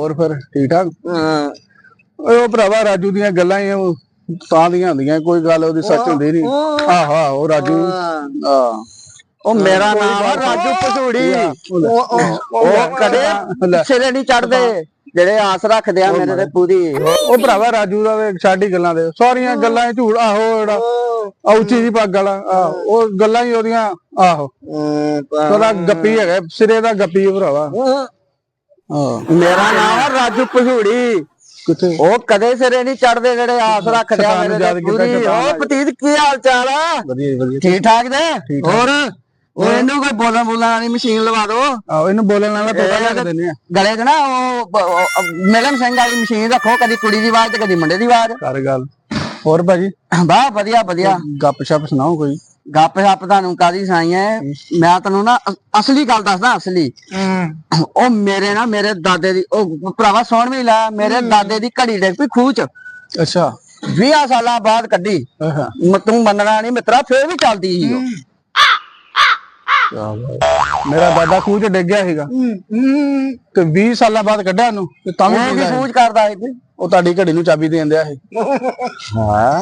ਹੋਰ ਫਿਰ ਠੀਕ ਠਾਕ ਉਹ ਭਰਾਵਾ ਰਾਜੂ ਦੀਆਂ ਗੱਲਾਂ ਹੀ ਉਹ ਤਾਂ ਦੀਆਂ ਹੁੰਦੀਆਂ ਕੋਈ ਗੱਲ ਉਹਦੀ ਸੱਚ ਹੁੰਦੀ ਨਹੀਂ। ਆਹੋ ਆਹੋ ਰਾਜੂ। ਆ ਉਹ ਮੇਰਾ ਨਾਮ ਆ ਰਾਜੂ ਪਸੂੜੀ ਉਹ ਉਹ- ਉਹ ਕਦੇ ਸਿਰੇ ਨਹੀਂ ਚੜਦੇ। ਜਿਹੜੇ ਆਸ ਰੱਖਦੇ ਆ ਮੇਰੇ ਤੇ ਪੂਰੀ। ਉਹ ਭਰਾਵਾ ਰਾਜੂ ਦਾ ਛਾਡੀ ਗੱਲਾਂ ਦੇ। ਸਾਰੀਆਂ ਗੱਲਾਂ ਹੀ ਝੂਠ। ਆਹੋ ਜਿਹੜਾ ਔਚੀ ਦੀ ਪੱਗ ਵਾਲਾ। ਆਹੋ ਉਹ ਗੱਲਾਂ ਹੀ ਉਹਦੀਆਂ। ਆਹੋ। ਉਹਦਾ ਗੱਪੀ ਹੈਗਾ ਸਿਰੇ ਦਾ ਗੱਪੀ ਭਰਾਵਾ। ਹਾਂ। ਮੇਰਾ ਨਾਮ ਆ ਰਾਜੂ ਕਿੱਥੇ? ਉਹ ਕਦੇ ਸਿਰੇ ਨਹੀਂ ਚੜਦੇ ਜਿਹੜੇ ਆਸ ਰੱਖਦੇ ਆ ਮੇਰੇ ਤੇ ਪੂਰੀ। ਉਹ ਪਤੀਤ ਕੀ ਹਾਲ ਚਾਲ ਆ? ਵਧੀਆ ਵਧੀਆ। ਠੀਕ ਠਾਕ ਦੇ ਹੋਰ? ਉਹ ਇਹਨੂੰ ਕੋਈ ਬੋਲਣ ਬੋਲਣ ਵਾਲੀ ਮਸ਼ੀਨ ਲਵਾ ਦਿਓ ਆਹੋ ਇਹਨੂੰ ਬੋਲਣ ਵਾਲਾ ਤੋਤਾ ਲੱਗ ਦਿੰਦੇ ਆ। ਗਲੇ 'ਚ ਨਾ ਉਹ ਮਿਲਨ ਸਿੰਘ ਵਾਲੀ ਮਸ਼ੀਨ ਰੱਖੋ ਕਦੀ ਕੁੜੀ ਦੀ ਆਵਾਜ਼ ਤੇ ਕਦੀ ਮੁੰਡੇ ਦੀ ਆਵਾਜ਼। ਕਰ ਗੱਲ। ਹੋਰ ਭਾਜੀ? ਵਾਹ ਵਧੀਆ ਵਧੀਆ। ਗੱਪ ਛਪ ਸੁਣਾਓ ਕੋਈ? ਗੱਪ ਸ਼ੱਪ ਤੁਹਾਨੂੰ ਕਾਦੀ ਸੁਣਾਈ ਮੈਂ ਤੈਨੂੰ ਨਾ ਅ- ਅਸਲੀ ਗੱਲ ਦੱਸਦਾ ਅਸਲੀ। ਉਹ ਮੇਰੇ ਨਾ ਮੇਰੇ ਦਾਦੇ ਦੀ ਉਹ ਭਰਾਵਾ ਸੁਣ ਵੀ ਲੈ ਮੇਰੇ ਦਾਦੇ ਦੀ ਘੜੀ ਡਿੱਗ ਪਈ ਖੂਹ ਚ। ਅੱਛਾ। 20 ਸਾਲਾਂ ਬਾਅਦ ਕੱਢੀ। ਆਹਾ ਮ- ਤੂੰ ਮੰਨਣਾ ਨਹੀਂ ਮਿੱਤਰਾ ਫੇਰ ਵੀ ਚੱਲਦੀ ਸੀ ਉਹ। ਮੇਰਾ ਦਾਦਾ ਖੂਹ 'ਚ ਡਿੱਗ ਗਿਆ ਸੀਗਾ। ਤੇ 20 ਸਾਲਾਂ ਬਾਅਦ ਕੱਢਿਆ ਉਹਨੂੰ ਤੇ ਤਾਂ ਵੀ ਉਹ ਵੀ ਡਿੱਗਾ ਸੀ। ਖੂਜ ਕਰਦਾ ਸੀ। ਉਹ ਤੁਹਾਡੀ ਘੜੀ ਨੂੰ ਚਾਬੀ ਦੇਣ ਦਿਆ ਸੀ। ਹਾਂ।